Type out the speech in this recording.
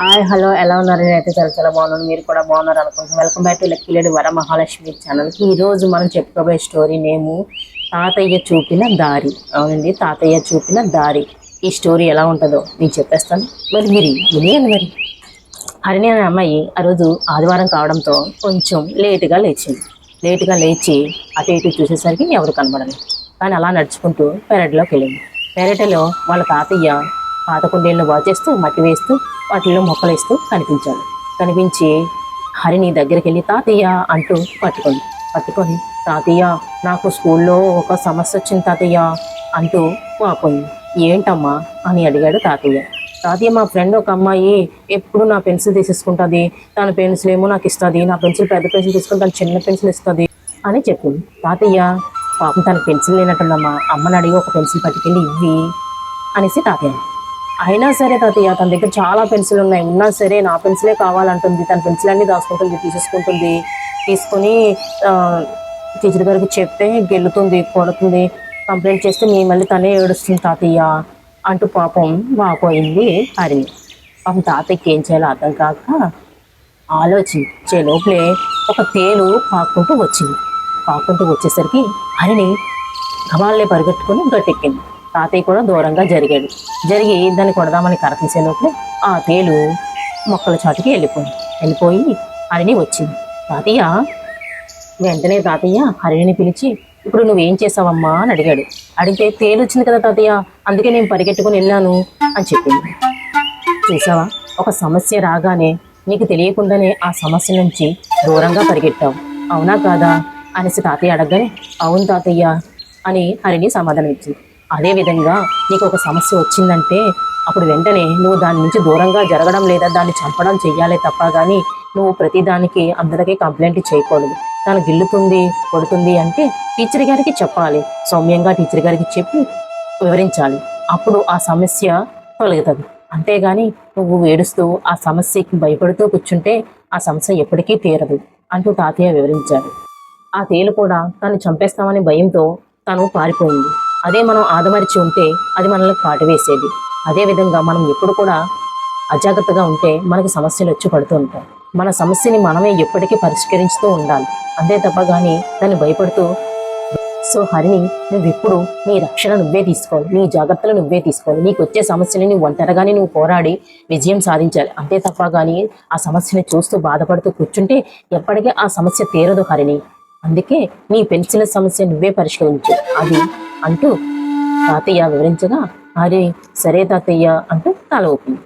Hi hello ఎలా ఉన్నారు? నేనైతే చాలా చాలా బాగున్నాను. మీరు కూడా బాగున్నారు అనుకుంటున్నాను. వెల్కమ్ బ్యాక్ టు లెక్కిలేడు వర మహాలక్ష్మి ఛానల్కి ఈరోజు మనం చెప్పుకోబోయే స్టోరీ నేము తాతయ్య చూపిన దారి. అవునండి తాతయ్య చూపిన దారి. ఈ స్టోరీ ఎలా ఉంటుందో నేను చెప్పేస్తాను. మరి మీరు వినేయండి మరి? హరిణి అనే అమ్మాయి ఆ రోజు ఆదివారం కావడంతో కొంచెం లేటుగా లేచింది. లేటుగా లేచి అటు ఇటు చూసేసరికి ఎవరు కనబడలేదు. కానీ అలా నడుచుకుంటూ పెరట్లోకి వెళ్ళింది. పెరటలో వాళ్ళ తాతయ్య పాత కుండీలను వాచేస్తూ మట్టి వేస్తూ వాటిల్లో మొక్కలేస్తూ కనిపించాడు. కనిపించి హరిని దగ్గరికి వెళ్ళి తాతయ్య అంటూ పట్టుకుంది. పట్టుకొని తాతయ్య నాకు స్కూల్లో ఒక సమస్య వచ్చింది తాతయ్య అంటూ వాపోయింది. ఏంటమ్మా? అని అడిగాడు తాతయ్య. తాతయ్య మా ఫ్రెండ్ ఒక అమ్మాయి ఎప్పుడు నా పెన్సిల్ తీసేసుకుంటుంది. తన పెన్సిల్ ఏమో నాకు ఇస్తుంది. నా పెన్సిల్ పెద్ద పెన్సిల్ తీసుకుని తను చిన్న పెన్సిల్ ఇస్తుంది అని చెప్పింది. తాతయ్య పాపం తన పెన్సిల్ లేనట్టుందమ్మా. అమ్మని అడిగి ఒక పెన్సిల్ పట్టుకెళ్ళి ఇవ్వి అనేసి తాతయ్య అయినా సరే తాతయ్య తన దగ్గర చాలా పెన్సిల్ ఉన్నాయి. ఉన్నా సరే నా పెన్సిలే కావాలంటుంది. తన పెన్సిల్ అన్ని దాచుకుంటుంది తీసేసుకుంటుంది. తీసుకొని టీచర్ గారికి చెప్తే గెలుతుంది కొడుతుంది. కంప్లైంట్ చేస్తే మీ మళ్ళీ తనే ఏడుస్తుంది తాతయ్య. అంటూ పాపం వాపోయింది హరిణి. పాపం తాతయ్యకి ఏం చేయాలో అర్థం కాక ఆలోచించే లోపలే ఒక తేలు పాక్కుంటూ వచ్చింది. పాక్కుంటూ వచ్చేసరికి హరిణి గమాలనే పరిగెట్టుకుని గట్టెక్కింది. తాతయ్య కూడా దూరంగా జరిగాడు. జరిగి దాన్ని కొడదామని కరతీసేలోపు తీసే ఆ తేలు మొక్కల చాటుకి వెళ్ళిపోయింది. వెళ్ళిపోయి హరిణి వచ్చింది. తాతయ్య వెంటనే తాతయ్య హరిణిని పిలిచి ఇప్పుడు నువ్వేం చేసావమ్మా? అని అడిగాడు. అడిగితే తేలు వచ్చింది కదా తాతయ్య అందుకే నేను పరిగెట్టుకుని వెళ్ళాను అని చెప్పింది. చూసావా ఒక సమస్య రాగానే నీకు తెలియకుండానే ఆ సమస్య నుంచి దూరంగా పరిగెట్టావు. అవునా కాదా? అనేసి తాతయ్య అడగగానే అవును తాతయ్య అని హరిణి సమాధానం ఇచ్చింది అదేవిధంగా నీకు ఒక సమస్య వచ్చిందంటే అప్పుడు వెంటనే నువ్వు దాని నుంచి దూరంగా జరగడం లేదా దాన్ని చంపడం చెయ్యాలే తప్ప కానీ నువ్వు ప్రతిదానికి అందరికీ కంప్లైంట్ చేయకూడదు. తను గిల్లుతుంది కొడుతుంది అంటే టీచర్ గారికి చెప్పాలి. సౌమ్యంగా టీచర్ గారికి చెప్పి వివరించాలి. అప్పుడు ఆ సమస్య తొలగుతుంది. అంతేగాని నువ్వు ఏడుస్తూ ఆ సమస్యకి భయపడుతూ కూర్చుంటే ఆ సమస్య ఎప్పటికీ తీరదు అంటూ తాతయ్య వివరించాడు ఆ తేలు కూడా తను చంపేస్తామని భయంతో తను పారిపోయింది. అదే మనం ఆదమరిచి ఉంటే అది మనల్ని కాటువేసేది. అదే విధంగా మనం ఎప్పుడు కూడా అజాగ్రత్తగా ఉంటే మనకి సమస్యలు వచ్చి పడుతూ ఉంటాయి. మన సమస్యని మనమే ఎప్పటికీ పరిష్కరించుతూ ఉండాలి. అంతే తప్ప కానీ దాన్ని భయపడుతూ సో హరిని నువ్వు ఇప్పుడు నీ రక్షణ నువ్వే తీసుకోవాలి. నీ జాగ్రత్తలు నువ్వే తీసుకోవాలి. నీకు వచ్చే సమస్యని నువ్వు ఒంటరిగానే నువ్వు పోరాడి విజయం సాధించాలి. అంతే తప్ప కానీ ఆ సమస్యని చూస్తూ బాధపడుతూ కూర్చుంటే ఎప్పటికీ ఆ సమస్య తీరదు హరిని అందుకే నీ పెన్సిల్ సమస్య నువ్వే పరిష్కరించు. అది అంటూ తాతయ్య వివరించగా అరే సరే తాతయ్య అంటూ తల ఊపింది.